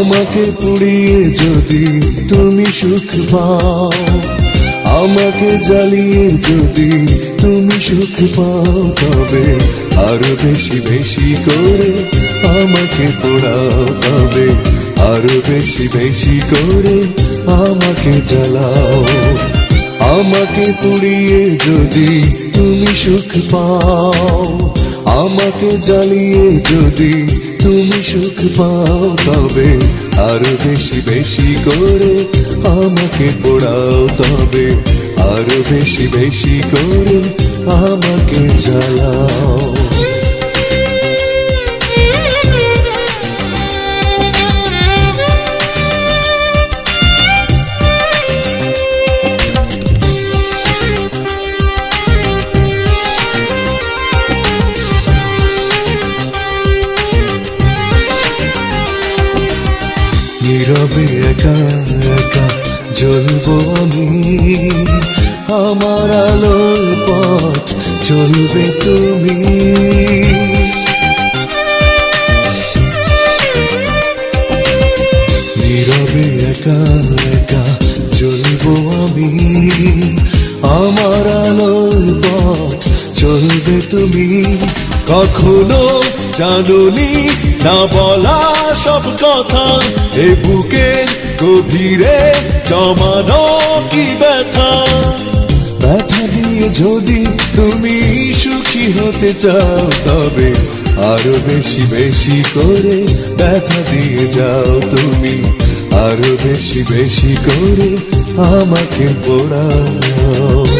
আমাকে পুড়িয়ে যদি তুমি সুখ পাও, আমাকে জ্বালিয়ে যদি তুমি সুখ পাও, তবে আরও বেশি বেশি করে আমাকে পোড়াও, তবে আরও বেশি বেশি করে আমাকে জ্বালাও। আমাকে পুড়িয়ে যদি তুমি সুখ পাও, আমাকে জ্বালিয়ে যদি তুমি সুখ পাও তবে, আরও বেশি বেশি করে আমাকে পোড়াও তবে, আরও বেশি বেশি করে আমাকে জ্বালাও। নীরবে একা একা জ্বলবো আমি। আমার আলোর পথ চলবে তুমি। নীরবে একা একা জ্বলবো আমি। আমার আলোর পথ চলবে তুমি। কখনো জানুনি, না বলা সব কথা। এ বুকের গভীরে জমানো কি ব্যথা? ব্যথা দিয়ে যদি তুমি সুখী হতে চাও, তবে আরও বেশি বেশি করে ব্যথা দিয়ে যাও তুমি। আরও বেশি বেশি করে আমাকে পড়াও।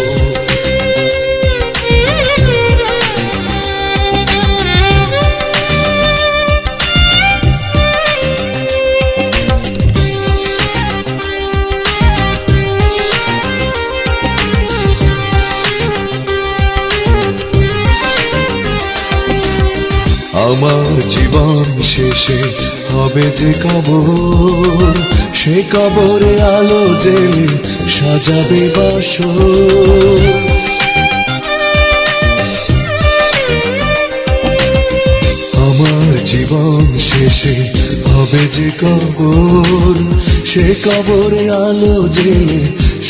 আমার জীবন শেষে হবে যে কবর, সে কবরে আলো জেলে সাজাবে বাসর। আমার জীবন শেষে হবে যে কবর, সে কবরে আলো জেলে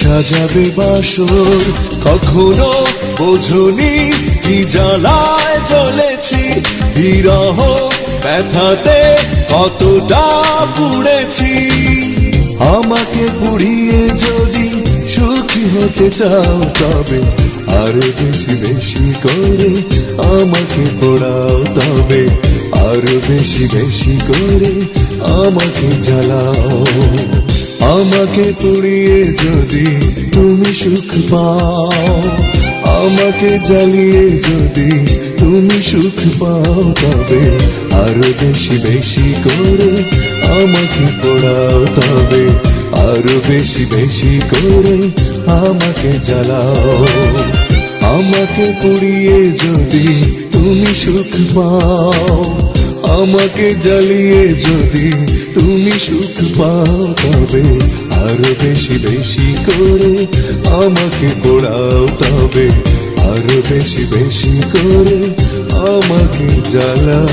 সাজাবে বাসর। কখনো বোঝনি কি জ্বালায় চলেছি বিরহ ব্যথাতে কতটা পুড়েছি। আমাকে পুড়িয়ে যদি সুখী হতে চাও, তবে আরও বেশি বেশি করে আমাকে পোড়াও, তবে আরও বেশি বেশি করে আমাকে জ্বালাও। আমাকে পুড়িয়ে যদি তুমি সুখ পাও আমাকে জ্বালিয়ে যদি তুমি সুখ পাও তবে, আরও বেশি বেশি করে আমাকে পোড়াও তবে, আরও বেশি বেশি করে আমাকে জ্বালাও। আমাকে পুড়িয়ে যদি তুমি সুখ পাও, আমাকে জ্বালিয়ে যদি তুমি সুখ পাও তবে আরও বেশি বেশি করে আমাকে পোড়াও তবে। আরও বেশি বেশি করে আমাকে জ্বালাও।